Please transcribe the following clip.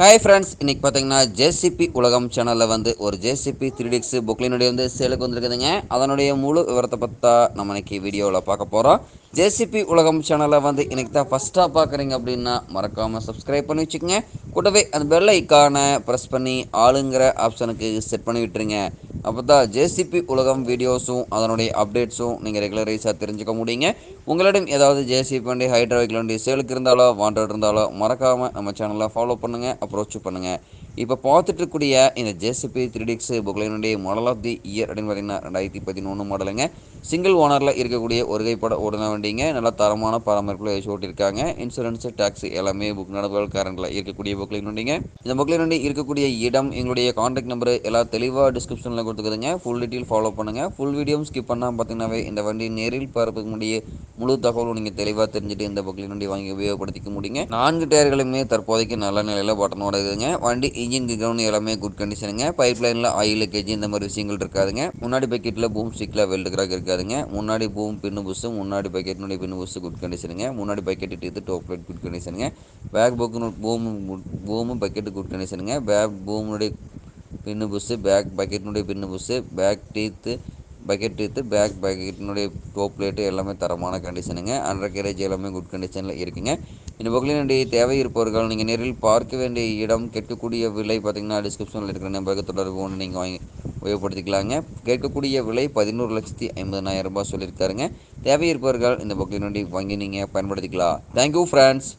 Hi friends இன்றைக்கி பார்த்தீங்கன்னா JCB உலகம் சேனலில் வந்து ஒரு ஜேசிபி த்ரீ டிக்ஸ் புக்லினுடைய வந்து சேலுக்கு வந்திருக்குதுங்க. அதனுடைய முழு விவரத்தை பற்றா நம்ம இன்னைக்கு வீடியோவில் பார்க்க போகிறோம் ஜேசிபி உலகம் சேனலை வந்து இன்றைக்கி தான் ஃபஸ்ட்டாக பார்க்குறீங்க அப்படின்னா மறக்காமல் சப்ஸ்கிரைப் பண்ணி வச்சுக்கோங்க. கூடவே அந்த பெல் ஐக்கானை ப்ரெஸ் பண்ணி ஆளுங்கிற ஆப்ஷனுக்கு செட் பண்ணி விட்டுருங்க. அப்போ தான் ஜேசிபி உலகம் வீடியோஸும் அதனுடைய அப்டேட்ஸும் நீங்கள் ரெகுலரைஸாக தெரிஞ்சுக்க முடியுங்க. உங்களிடம் ஏதாவது ஜேசிபி வண்டி ஹைட்ராவிக் வண்டி சேலுக்கு இருந்தாலோ வாண்டட் இருந்தாலோ மறக்காமல் நம்ம சேனலை ஃபாலோ பண்ணுங்கள் அப்ரோச் பண்ணுங்கள் இப்போ பார்த்துட்டு இந்த ஜேசிபி த்ரீ டிக்ஸ் புக்லைனுடைய மாடல் ஆஃப் தி இயர் அப்படின்னு பார்த்தீங்கன்னா ரெண்டாயிரத்தி பதினொன்று மாடலுங்க சிங்கிள் ஓனரில் இருக்கக்கூடிய ஒரு கைப்பட ஓடுன வண்டிங்க. நல்லா தரமான பராமரிப்பில் வச்சு ஓட்டியிருக்காங்க. இன்சூரன்ஸ் டேக்ஸ் எல்லாமே புக் நடப்புகள் கரண்டில் இருக்கக்கூடிய புக்லைன் வண்டிங்க இந்த புக்லைன் வண்டி இருக்கக்கூடிய இடம் எங்களுடைய காண்டாக்ட் நம்பர் எல்லாம் தெளிவாக டிஸ்கிரிப்ஷனில் கொடுத்துக்குதுங்க. ஃபுல் டீட்டெயில் ஃபாலோ பண்ணுங்கள் ஃபுல் வீடியோ ஸ்கிப் பண்ணால் பார்த்தீங்கன்னாவே இந்த வண்டி நேரில் பார்ப்பதுக்கு முடிய முழு தகவலும் நீங்கள் தெளிவாக தெரிஞ்சுட்டு இந்த புக்லைன் வண்டி வாங்கி உபயோகப்படுத்திக்க முடியுங்க. நான்கு டயர்களுமே தற்போதைக்கு நல்ல நிலையில் பட்டனோட இருக்குதுங்க வண்டி இன்ஜின் கிரவுண்ட் எல்லாமே குட் கண்டிஷனுங்க பைப் லைனில் ஆயில் கேஜி இந்த மாதிரி விஷயங்கள் இருக்காதுங்க. முன்னாடி பக்கெட்டில் பூம் ஸ்டிக்கில் வெல்டு கிராக் இருக்காதுங்க. முன்னாடி பூம் பின்னு புஸ்ஸு முன்னாடி பக்கெட்டினுடைய பின்னு புஸ்ஸு குட் கண்டிஷனுங்க முன்னாடி பக்கெட் இது டாப் லைட் குட் கண்டிஷனுங்க back book boom boom bucket good கண்டிஷனுங்க பேக் பூமுடைய pin bush back பக்கெட்டினுடைய pin bush back teeth bucket with back பக்கெட்டினுடைய டோப் பிளேட்டு எல்லாமே தரமான கண்டிஷனுங்க அண்டர் கேரேஜ் எல்லாமே குட் கண்டிஷனில் இருக்குங்க. இந்த புக்லினுடைய தேவை இருப்பவர்கள் நீங்கள் நேரில் பார்க்க வேண்டிய இடம் கெட்டக்கூடிய விலை பார்த்தீங்கன்னா டிஸ்கிரிப்ஷனில் இருக்கிற நம்பருக்கு தொடர்பு ஒன்று நீங்கள் வாங்கி உபயோகப்படுத்திக்கலாங்க. கேட்கக்கூடிய விலை பதினோரு லட்சத்தி ஐம்பதனாயிரம் ரூபாய் சொல்லியிருக்காருங்க. தேவை இருப்பவர்கள் இந்த புக்லினுடைய வாங்கி நீங்கள் பயன்படுத்திக்கலாம். Thank you friends